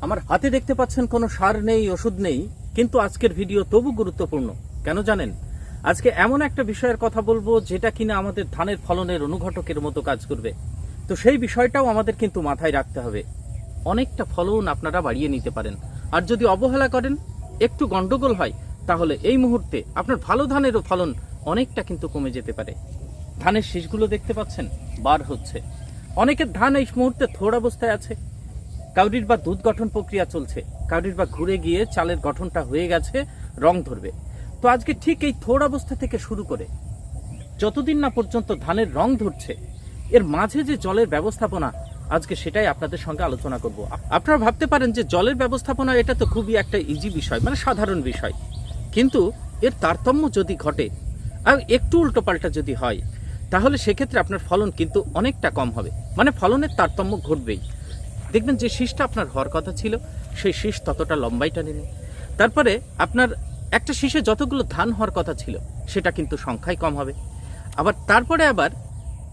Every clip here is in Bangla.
আমার হাতে দেখতে পাচ্ছেন কোনো সার নেই, ওষুধ নেই, কিন্তু আজকের ভিডিও তবু গুরুত্বপূর্ণ। কেন জানেন? আজকে এমন একটা বিষয়ের কথা বলব যেটা কিনা আমাদের ধানের ফলনের অনুঘটকের মতো কাজ করবে। তো সেই বিষয়টাও আমাদের কিন্তু মাথায় রাখতে হবে। অনেকটা ফলন আপনারা বাড়িয়ে নিতে পারেন। আর যদি অবহেলা করেন, একটু গন্ডগোল হয়, তাহলে এই মুহূর্তে আপনার ভালো ধানেরও ফলন অনেকটা কিন্তু কমে যেতে পারে। ধানের শীষগুলো দেখতে পাচ্ছেন? বার হচ্ছে। অনেকের ধান এই মুহূর্তে থোড় অবস্থায় আছে। কাউরির বা দুধ গঠন প্রক্রিয়া চলছে। কাউরির বা ঘুরে গিয়ে চালের গঠনটা হয়ে গেছে, রং ধরবে। তো আজকে ঠিক এই থোড় অবস্থা থেকে শুরু করে যতদিন না পর্যন্ত ধানের রং ধরছে, এর মাঝে যে জলের ব্যবস্থাপনা, আজকে সেটাই আপনাদের সঙ্গে আলোচনা করব। আপনারা ভাবতে পারেন যে জলের ব্যবস্থাপনা এটা তো খুবই একটা ইজি বিষয় মানে সাধারণ বিষয়। কিন্তু এর তারতম্য যদি ঘটে, আর একটু উল্টোপাল্টা যদি হয়, তাহলে সেক্ষেত্রে আপনার ফলন কিন্তু অনেকটা কম হবে। মানে ফলনের তারতম্য ঘটবেই। দেখবেন যে শীষটা আপনার হওয়ার কথা ছিল, সেই শীষ ততটা লম্বাইটা নেবে তারপরে আপনার একটা শীষে যতগুলো ধান হওয়ার কথা ছিল, সেটা কিন্তু সংখ্যায় কম হবে। আবার তারপরে আবার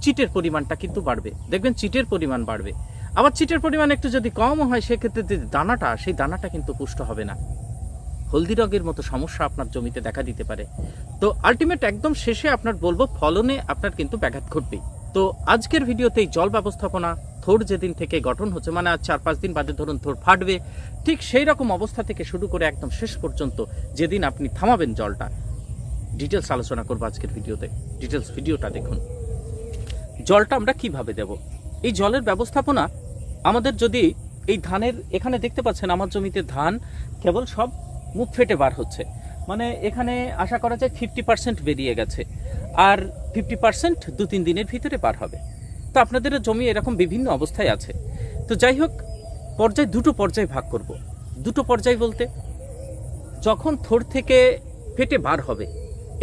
চিটের পরিমাণটা কিন্তু বাড়বে। দেখবেন চিটের পরিমাণ বাড়বে। আবার চিটের পরিমাণ একটু যদি কম হয়, সেক্ষেত্রে যে দানাটা, সেই দানাটা কিন্তু পুষ্ট হবে না। হলদি রঙের মতো সমস্যা আপনার জমিতে দেখা দিতে পারে। তো আলটিমেট একদম শেষে আপনার বলব, ফলনে আপনার কিন্তু ব্যাঘাত ঘটবেই। তো আজকের ভিডিওতেই জল ব্যবস্থাপনা থোর যেদিন থেকে গঠন হচ্ছে মানে আজ চার পাঁচ দিন বাদে ধরুন থোর ফাটবে, ঠিক সেই রকম অবস্থা থেকে শুরু করে একদম শেষ পর্যন্ত যেদিন আপনি থামাবেন জলটা। ডিটেলস আলোচনা করব আজকের ভিডিওতে। ডিটেলস ভিডিওটা দেখুন। জলটা আমরা কীভাবে দেব? এই জলের ব্যবস্থাপনা আমাদের যদি এই ধানের, এখানে দেখতে পাচ্ছেন আমার জমিতে ধান কেবল সব মুখ ফেটে বার হচ্ছে। মানে এখানে আশা করা যায় ফিফটি পার্সেন্ট বেরিয়ে গেছে। আর ফিফটি পার্সেন্ট দু তিন দিনের ভিতরে পার হবে। তো আপনাদেরও জমি এরকম বিভিন্ন অবস্থায় আছে। তো যাই হোক, পর্যায় দুটো পর্যায়ে ভাগ করব। দুটো পর্যায় বলতে, যখন থোর থেকে ফেটে বার হবে,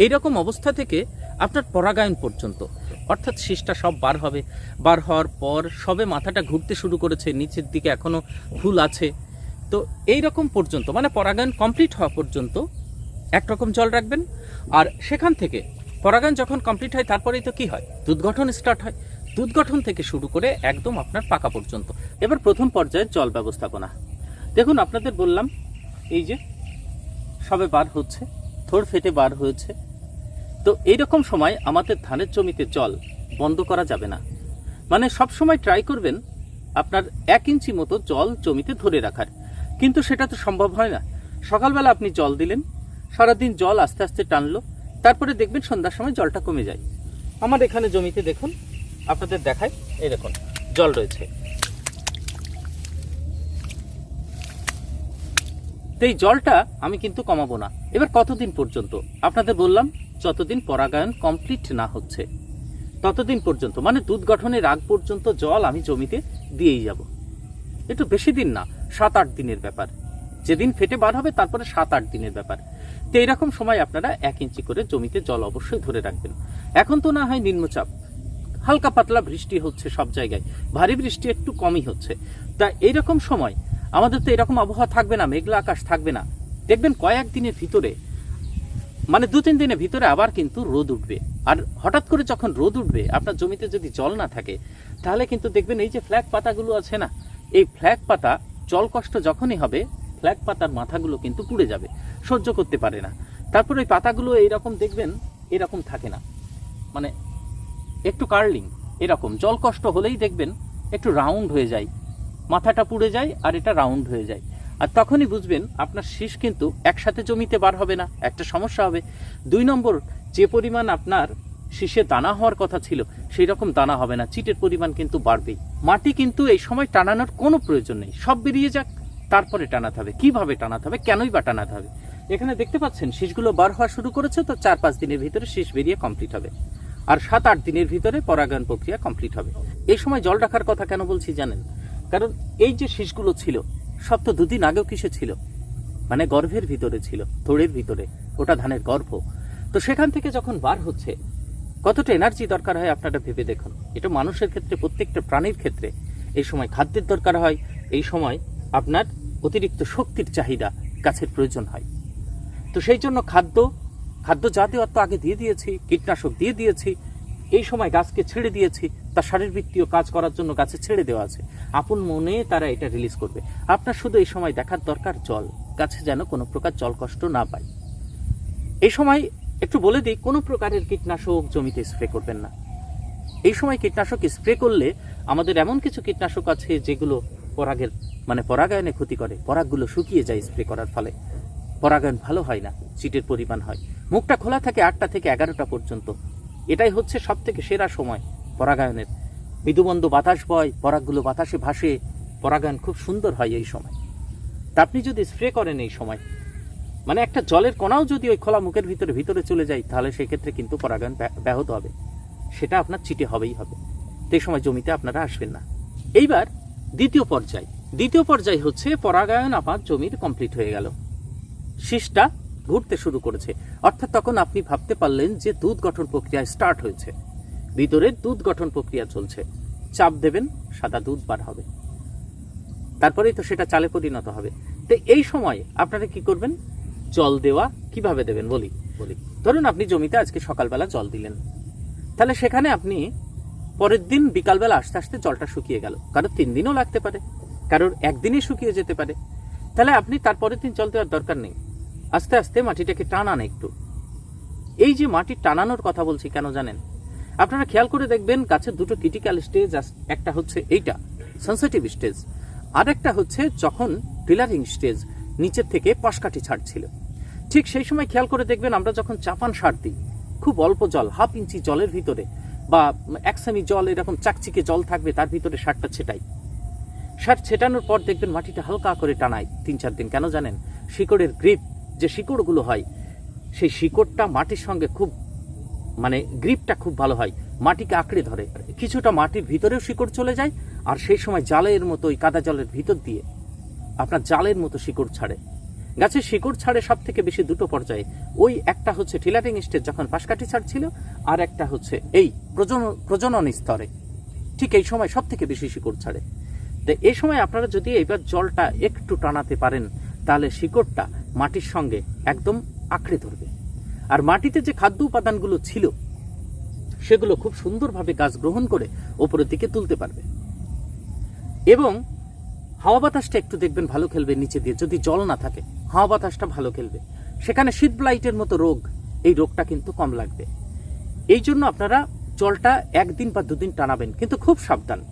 এইরকম অবস্থা থেকে আপনার পরাগায়ন পর্যন্ত, অর্থাৎ শীষটা সব বার হবে। বার হওয়ার পর সবে মাথাটা ঘুরতে শুরু করেছে, নিচের দিকে এখনও ফুল আছে। তো এই রকম পর্যন্ত মানে পরাগায়ন কমপ্লিট হওয়া পর্যন্ত একরকম জল রাখবেন। আর সেখান থেকে পরাগায়ন যখন কমপ্লিট হয়, তারপরেই তো কি হয়? দুধ গঠন স্টার্ট হয়। দুধ গঠন থেকে শুরু করে একদম আপনার পাকা পর্যন্ত। এবার প্রথম পর্যায়ের জল ব্যবস্থাপনা। দেখুন, আপনাদের বললাম, এই যে সবে বার হচ্ছে, থোড় ফেটে বার হয়েছে। তো এইরকম সময় আমাদের ধানের জমিতে জল বন্ধ করা যাবে না। মানে সব সময় ট্রাই করবেন আপনার এক ইঞ্চি মতো জল জমিতে ধরে রাখার। কিন্তু সেটা তো সম্ভব হয় না। সকালবেলা আপনি জল দিলেন, সারাদিন জল আস্তে আস্তে টানলো, তারপরে দেখবেন সন্ধ্যার সময় জলটা কমে যায়। আমার এখানে জমিতে দেখুন আপনাদের দেখায় এই দেখুন, জল রয়েছে। তো এই জলটা আমি কিন্তু কমাবো না। এবার কতদিন পর্যন্ত? আপনাদের বললাম, যতদিন পরাগায়ন কমপ্লিট না হচ্ছে, ততদিন পর্যন্ত। মানে দুধ গঠনের আগ পর্যন্ত জল আমি জমিতে দিয়েই যাব। একটু বেশি দিন না সাত আট দিনের ব্যাপার। যেদিন ফেটে বার হবে, তারপরে সাত আট দিনের ব্যাপার। তো এইরকম সময় আপনারা এক ইঞ্চি করে জমিতে জল অবশ্যই ধরে রাখবেন। এখন তো না হয় নিম্নচাপ। হালকা পাতলা বৃষ্টি হচ্ছে সব জায়গায়। ভারী বৃষ্টি একটু কমই হচ্ছে। তা এইরকম সময় আমাদের তো এরকম আবহাওয়া থাকবে না, মেঘলা আকাশ থাকবে না। দেখবেন কয়েক দিনের ভিতরে মানে দু তিন দিনের ভিতরে আবার কিন্তু রোদ উঠবে। আর হঠাৎ করে যখন রোদ উঠবে, আপনার জমিতে যদি জল না থাকে, তাহলে কিন্তু দেখবেন এই যে ফ্ল্যাগ পাতাগুলো আছে না, এই ফ্ল্যাগ পাতা জল কষ্ট যখনই হবে, ফ্ল্যাগ পাতার মাথাগুলো কিন্তু পুড়ে যাবে, সহ্য করতে পারে না। তারপর ওই পাতাগুলো এইরকম দেখবেন, এরকম থাকে না। মানে একটু কার্লিং, এরকম। জল কষ্ট হলেই দেখবেন একটু রাউন্ড হয়ে যায়। মাথাটা পুড়ে যায় আর এটা রাউন্ড হয়ে যায়। আর তখনই বুঝবেন আপনার শীষ কিন্তু একসাথে জমিতে বার হবে না, একটা সমস্যা হবে। দুই নম্বর, যে পরিমাণ আপনার শীষে দানা হওয়ার কথা ছিল, সেই রকম দানা হবে না, চিটের পরিমাণ কিন্তু বাড়বেই। মাটি কিন্তু এই সময় টানানোর কোনো প্রয়োজন নেই, সব বেরিয়ে যাক, তারপরে টানাতে হবে। কীভাবে টানাতে হবে, কেনই বা টানাতে হবে? এখানে দেখতে পাচ্ছেন, শীষগুলো বার হওয়া শুরু করেছে, তো চার পাঁচ দিনের ভিতরে শীষ বেরিয়ে কমপ্লিট হবে। আর সাত আট দিনের ভিতরে পরাগায়ন প্রক্রিয়া কমপ্লিট হবে। এই সময় জল রাখার কথা কেন বলছি জানেন? কারণ এই যে শীষগুলো ছিল, সব তো দুদিন আগেও কিসে ছিল? মানে গর্ভের ভিতরে ছিল থোড়ের ভিতরে, ওটা ধানের গর্ভ। তো সেখান থেকে যখন বার হচ্ছে, কতটা এনার্জি দরকার হয় আপনারা ভেবে দেখুন। এটা মানুষের ক্ষেত্রে, প্রত্যেকটা প্রাণীর ক্ষেত্রে। এই সময় খাদ্যের দরকার হয়, এই সময় আপনার অতিরিক্ত শক্তির চাহিদা গাছের প্রয়োজন হয়। তো সেই জন্য খাদ্য খাদ্য জাতীয় তো আগে দিয়ে দিয়েছি, কীটনাশক দিয়ে দিয়েছি, এই সময় গাছকে ছেড়ে দিয়েছি তার শারীরবৃত্তীয় কাজ করার জন্য গাছে ছেড়ে দেওয়া আছে। আপন মনে তারা এটা রিলিজ করবে। আপনার শুধু এই সময় দেখার দরকার জল। গাছে যেন কোনো প্রকার জল কষ্ট না পায়। এই সময় একটু বলে দিই, কোনো প্রকারের কীটনাশক জমিতে স্প্রে করবেন না। এই সময় কীটনাশক স্প্রে করলে আমাদের এমন কিছু কীটনাশক আছে যেগুলো পরাগের মানে পরাগায়নে ক্ষতি করে। পরাগগুলো শুকিয়ে যায় স্প্রে করার ফলে। পরাগায়ন ভালো হয় না চিটের পরিমাণ হয়। মুখটা খোলা থাকে আটটা থেকে এগারোটা পর্যন্ত। এটাই হচ্ছে সব থেকে সেরা সময় পরাগায়নের। মৃদুবন্ধ বাতাস বয়, পরাগগুলো বাতাসে ভাসে, পরাগায়ন খুব সুন্দর হয় এই সময়। তা আপনি যদি স্প্রে করেন এই সময় মানে একটা জলের কণাও যদি ওই খোলা মুখের ভিতরে ভিতরে চলে যায়, তাহলে সেক্ষেত্রে কিন্তু পরাগায়ন ব্যাহত হবে। সেটা আপনার চিটে হবেই হবে। তো এই সময় জমিতে আপনারা আসবেন না। এইবার দ্বিতীয় পর্যায়। দ্বিতীয় পর্যায় হচ্ছে পরাগায়ন আপনার জমির কমপ্লিট হয়ে গেল। শীষটা ঘুরতে শুরু করেছে। অর্থাৎ তখন আপনি ভাবতে পারলেন যে দুধ গঠন প্রক্রিয়া স্টার্ট হয়েছে। ভিতরে দুধ গঠন প্রক্রিয়া চলছে। চাপ দেবেন, সাদা দুধ বার হবে। তারপরেই তো সেটা চালে পরিণত হবে। তো এই সময় আপনারা কি করবেন? জল দেওয়া কীভাবে দেবেন? বলি বলি। ধরুন আপনি জমিতে আজকে সকালবেলা জল দিলেন। তাহলে সেখানে আপনি পরের দিন বিকালবেলা আস্তে আস্তে জলটা শুকিয়ে গেল। কারোর তিন দিনও লাগতে পারে। কারোর একদিনে শুকিয়ে যেতে পারে। তাহলে আপনি তারপরের দিন জল দেওয়ার দরকার নেই। আস্তে আস্তে মাটিটাকে টানান একটু। এই যে মাটি টানানোর কথা বলছি কেন জানেন? আপনারা খেয়াল করে দেখবেন গাছের দুটো ক্রিটিক্যাল স্টেজ একটা হচ্ছে এইটা সেন্সিটিভ স্টেজ আর একটা হচ্ছে যখন পিলারিং স্টেজ নিচের থেকে পাশকাঠি ছাড়ছিল। ঠিক সেই সময় খেয়াল করে দেখবেন আমরা যখন চাপান সার দিই, খুব অল্প জল হাফ ইঞ্চি জলের ভিতরে, বা এক সেমি জল, এরকম চাকচিকে জল থাকবে, তার ভিতরে সারটা ছেটাই। সার ছেটানোর পর দেখবেন মাটিটা হালকা করে টানায়, তিন চার দিন, কেন জানেন? শিকড়ের গ্রিপ যে শিকড়গুলো হয়, সেই শিকড়টা মাটির সঙ্গে খুব মানে গ্রিপটা খুব ভালো হয়। মাটিকে আঁকড়ে ধরে। কিছুটা মাটির ভিতরেও শিকড় চলে যায় আর সেই সময় জালের মতো ওই কাদা জলের ভিতর দিয়ে আপনার জালের মতো শিকড় ছাড়ে। গাছের শিকড় ছাড়ে সব থেকে বেশি দুটো পর্যায়ে। ওই একটা হচ্ছে টিলারিং স্টেজ যখন পাশকাঠি ছাড়ছিল আর একটা হচ্ছে এই প্রজনন প্রজনন স্তরে। ঠিক এই সময় সব থেকে বেশি শিকড় ছাড়ে। তো এই সময় আপনারা যদি এবার জলটা একটু টানাতে পারেন, তাহলে শিকড়টা মাটির সঙ্গে একদম আঁকড়ে ধরবে। আর মাটিতে যে খাদ্য উপাদানগুলো ছিল, সেগুলো খুব সুন্দরভাবে গাছ গ্রহণ করে ওপরের দিকে তুলতে পারবে। এবং হাওয়া বাতাসটা একটু দেখবেন ভালো খেলবে নিচে দিয়ে, যদি জল না থাকে, হাওয়া বাতাসটা ভালো খেলবে। সেখানে শীত ব্লাইটের মতো রোগ, এই রোগটা কিন্তু কম লাগবে। এই জন্য আপনারা জলটা একদিন বা দুদিন টানাবেন, কিন্তু খুব সাবধান।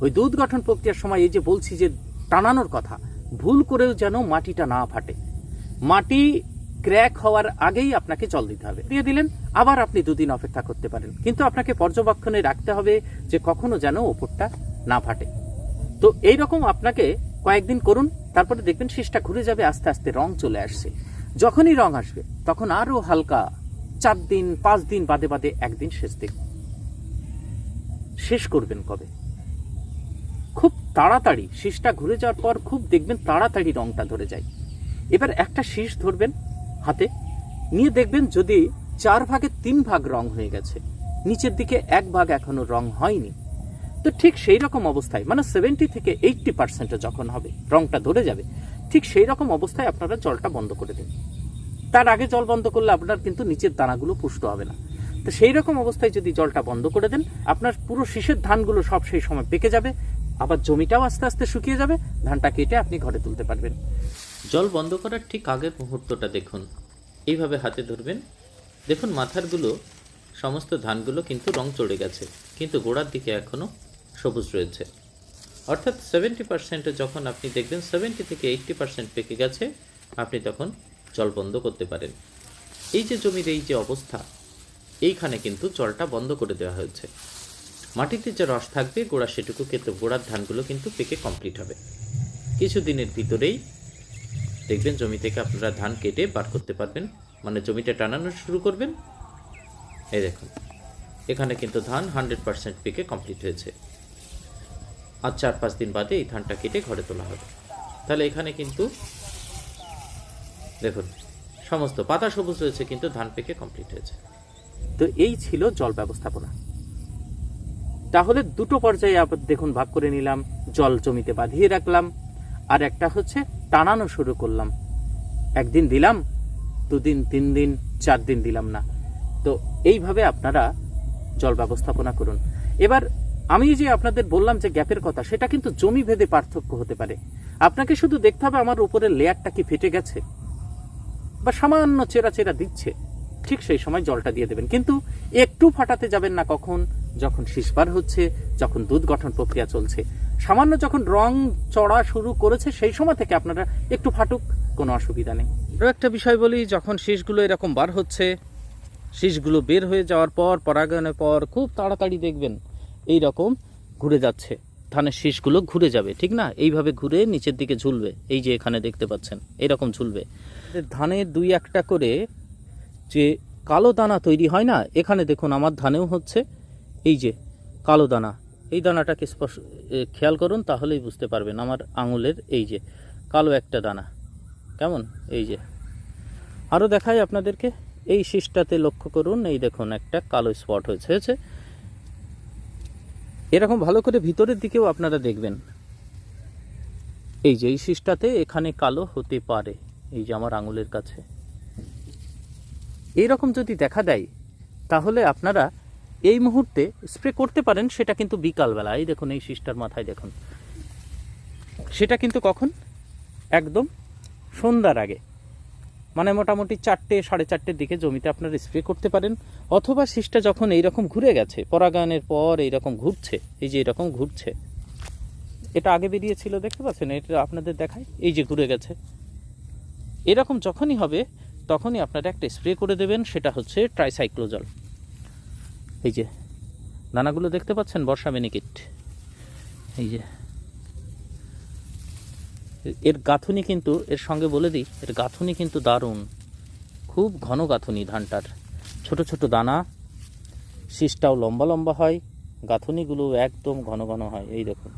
ওই দুধ গঠন প্রক্রিয়ার সময় এই যে বলছি যে টানানোর কথা, ভুল করেও যেন মাটিটা না ফাটে। মাটি ক্র্যাক হওয়ার আগেই আপনাকে জল দিতে হবে। দিয়ে দিলেন, আবার আপনি দুদিন অপেক্ষা করতে পারেন। কিন্তু আপনাকে পর্যবেক্ষণে রাখতে হবে যে কখনো যেন ওপরটা না ফাটে। তো এই রকম আপনাকে কয়েকদিন করুন, তারপরে দেখবেন শীষটা ঘুরে যাবে, আস্তে আস্তে রং চলে আসছে। যখনই রং আসবে, তখন আরও হালকা চার দিন, পাঁচ দিন বাদে বাদে একদিন শেষ দিন। শেষ করবেন কবে? খুব তাড়াতাড়ি। শীষটা ঘুরে যাওয়ার পর খুব দেখবেন তাড়াতাড়ি রংটা ধরে যায়। এবার একটা শীষ ধরবেন হাতে, নিয়ে দেখবেন যদি চার ভাগের তিন ভাগ রং হয়ে গেছে, নিচের দিকে এক ভাগ এখনও রং হয়নি। তো ঠিক সেই রকম অবস্থায় মানে সেভেন্টি থেকে এইটটি পার্সেন্টে যখন হবে, রংটা ধরে যাবে, ঠিক সেই রকম অবস্থায় আপনারা জলটা বন্ধ করে দিন। তার আগে জল বন্ধ করলে আপনার কিন্তু নিচের দানাগুলো পুষ্ট হবে না। তো সেই রকম অবস্থায় যদি জলটা বন্ধ করে দেন, আপনার পুরো শীষের ধানগুলো সব সেই সময় পেকে যাবে, আবার জমিটাও আস্তে আস্তে শুকিয়ে যাবে, ধানটা কেটে আপনি ঘরে তুলতে পারবেন। জল বন্ধ করার ঠিক আগের মুহূর্তটা দেখুন। এইভাবে হাতে ধরবেন। দেখুন মাথারগুলো সমস্ত ধানগুলো কিন্তু রং চড়ে গেছে, কিন্তু গোড়ার দিকে এখনও সবুজ রয়েছে। অর্থাৎ সেভেন্টি পার্সেন্টে যখন আপনি দেখবেন সেভেন্টি থেকে এইট্টি পার্সেন্ট পেকে গেছে, আপনি তখন জল বন্ধ করতে পারেন। এই যে জমির এই যে অবস্থা, এইখানে কিন্তু জলটা বন্ধ করে দেওয়া হয়েছে। মাটিতে যে রস থাকবে, গোড়া সেটুকু কিন্তু গোড়ার ধানগুলো কিন্তু পেকে কমপ্লিট হবে। কিছু দিনের ভিতরেই দেখবেন জমি থেকে আপনারা ধান কেটে বার করতে পারবেন। মানে জমিটা টানানো শুরু করবেন। এই দেখুন, এখানে কিন্তু ধান হান্ড্রেড পার্সেন্ট পেকে কমপ্লিট হয়েছে। আর চার পাঁচ দিন বাদে এই ধানটা কেটে ঘরে তোলা হবে। তাহলে এখানে কিন্তু দেখুন, সমস্ত পাতা সবুজ রয়েছে, কিন্তু ধান পেকে কমপ্লিট হয়েছে। তো এই ছিল জল ব্যবস্থাপনা। তাহলে দুটো পর্যায়ে আবার দেখুন, ভাগ করে নিলাম। জল জমিতে বাঁধিয়ে রাখলাম। আর একটা হচ্ছে টানানো শুরু করলাম। একদিন দিলাম, দুদিন তিন দিন চার দিন দিলাম না। তো এইভাবে আপনারা জল ব্যবস্থাপনা করুন। এবার আমি যে আপনাদের বললাম যে গ্যাপের কথা, সেটা কিন্তু জমি ভেদে পার্থক্য হতে পারে। আপনাকে শুধু দেখতে হবে আমার উপরের লেয়ারটা কি ফেটে গেছে বা সামান্য চেরা চেরা দিচ্ছে। ঠিক সেই সময় জলটা দিয়ে দেবেন। কিন্তু একটু ফাটাতে যাবেন না কখন? যখন শীষবার হচ্ছে, যখন দুধ গঠন প্রক্রিয়া চলছে। সামান্য যখন রং চড়া শুরু করেছে, সেই সময় থেকে আপনারা একটু ফাটুক, কোনো অসুবিধা নেই। আরও একটা বিষয় বলি, যখন শীষগুলো এরকম বার হচ্ছে, শীষগুলো বের হয়ে যাওয়ার পর, পরাগায়নের পর খুব তাড়াতাড়ি দেখবেন এই রকম ঘুরে যাচ্ছে। ধানের শীষগুলো ঘুরে যাবে, ঠিক না? এইভাবে ঘুরে নিচের দিকে ঝুলবে, এই যে এখানে দেখতে পাচ্ছেন, এরকম ঝুলবে। ধানের দুই একটা করে যে কালো দানা তৈরি হয় না, এখানে দেখুন আমার ধানেও হচ্ছে, এই যে কালো দানা। এই দানাটাকে স্পর্শ খেয়াল করুন তাহলেই বুঝতে পারবেন আমার আঙুলের এই যে কালো একটা দানা। কেমন? এই যে। আরও দেখাই আপনাদেরকে। এই শীষটাতে লক্ষ্য করুন, এই দেখুন একটা কালো স্পট হয়েছে। হয়েছে? এরকম ভালো করে ভিতরের দিকেও আপনারা দেখবেন। এই যে, এই শীষটাতে এখানে কালো হতে পারে, এই যে আমার আঙুলের কাছে। এইরকম যদি দেখা দেয়, তাহলে আপনারা এই মুহূর্তে স্প্রে করতে পারেন, সেটা কিন্তু বিকালবেলা। এই দেখুন, এই শীষটার মাথায় দেখুন। সেটা কিন্তু কখন? একদম সন্ধ্যার আগে। মানে মোটামুটি চারটে, সাড়ে চারটের দিকে জমিতে আপনারা স্প্রে করতে পারেন। অথবা শীষটা যখন এইরকম ঘুরে গেছে, পরাগায়নের পর এইরকম ঘুরছে, এই যে এরকম ঘুরছে। এটা আগে বেরিয়েছিল, দেখতে পাচ্ছেন? এটা আপনাদের দেখায় এই যে ঘুরে গেছে। এরকম যখনই হবে, তখনই আপনারা একটা স্প্রে করে দেবেন, সেটা হচ্ছে ট্রাইসাইক্লোজল এই যে, দানাগুলো দেখতে পাচ্ছেন? বর্ষা বেনিকিট এই যে, এর গাঁথুনি কিন্তু, এর সঙ্গে বলে দিই, এর গাঁথুনি কিন্তু দারুণ। খুব ঘন গাঁথুনি ধানটার। ছোট ছোট দানা, শীষটাও লম্বা লম্বা হয়, গাঁথুনিগুলো একদম ঘন ঘন হয়। এই দেখুন।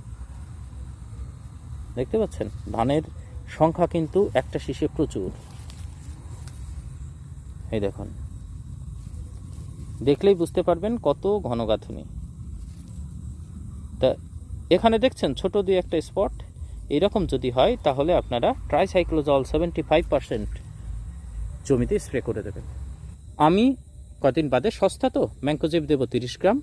দেখতে পাচ্ছেন? ধানের সংখ্যা কিন্তু একটা শীষে প্রচুর। এই দেখুন। দেখলেই বুঝতে পারবেন কত ঘন গাঁথুনি তা এখানে দেখছেন ছোট দুই একটা স্পট। এরকম যদি হয়, তাহলে আপনারা ট্রাইসাইক্লোজল সেভেন্টি ফাইভ পার্সেন্ট জমিতে স্প্রে করে দেবেন। আমি কদিন বাদে সস্তা তো ম্যাঙ্কোজেব দেবো তিরিশ গ্রাম,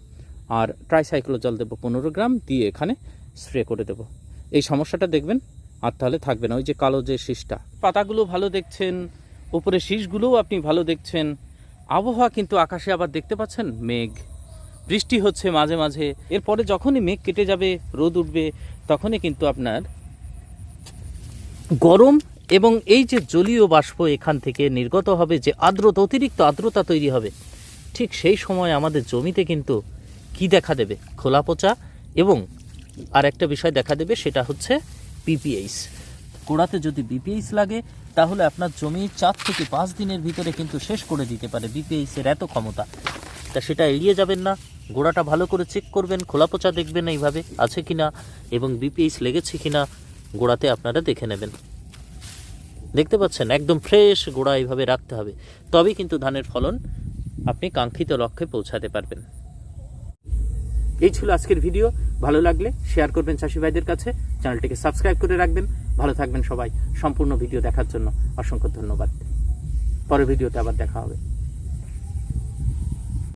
আর ট্রাইসাইক্লোজল দেবো পনেরো গ্রাম, দিয়ে এখানে স্প্রে করে দেবো। এই সমস্যাটা দেখবেন, আর তাহলে থাকবে না, ওই যে কালো যে শীষটা। পাতাগুলো ভালো দেখছেন উপরে শীষগুলোও আপনি ভালো দেখছেন। আবহাওয়া কিন্তু আকাশে আবার দেখতে পাচ্ছেন মেঘ। বৃষ্টি হচ্ছে মাঝে মাঝে। এরপরে যখনই মেঘ কেটে যাবে, রোদ উঠবে, তখনই কিন্তু আপনার গরম এবং এই যে জলীয় বাষ্প এখান থেকে নির্গত হবে, যে আর্দ্রতা, অতিরিক্ত আর্দ্রতা তৈরি হবে, ঠিক সেই সময় আমাদের জমিতে কিন্তু কি দেখা দেবে? খোলা পচা এবং আর একটা বিষয় দেখা দেবে, সেটা হচ্ছে পিপিএইচ গোড়াতে যদি বিপিএইচ লাগে, তাহলে আপনার জমি চার থেকে পাঁচ দিনের ভিতরে কিন্তু শেষ করে দিতে পারে বিপিএইচ এর এত ক্ষমতা। তা সেটা এড়িয়ে যাবেন না, গোড়াটা ভালো করে চেক করবেন খোলা পচা দেখবেন এইভাবে আছে কিনা এবং বিপিএইচ লেগেছে কিনা, গোড়াতে আপনারা দেখে নেবেন। দেখতে পাচ্ছেন, একদম ফ্রেশ গোড়া এইভাবে রাখতে হবে। তবেই কিন্তু ধানের ফলন আপনি কাঙ্ক্ষিত লক্ষ্যে পৌঁছাতে পারবেন। এই ছিল আজকের ভিডিও। ভালো লাগলে শেয়ার করবেন চাষি ভাইদের কাছে। চ্যানেলটিকে সাবস্ক্রাইব করে রাখবেন। ভালো থাকবেন সবাই। সম্পূর্ণ ভিডিও দেখার জন্য অসংখ্য ধন্যবাদ। পরের ভিডিওতে আবার দেখা হবে।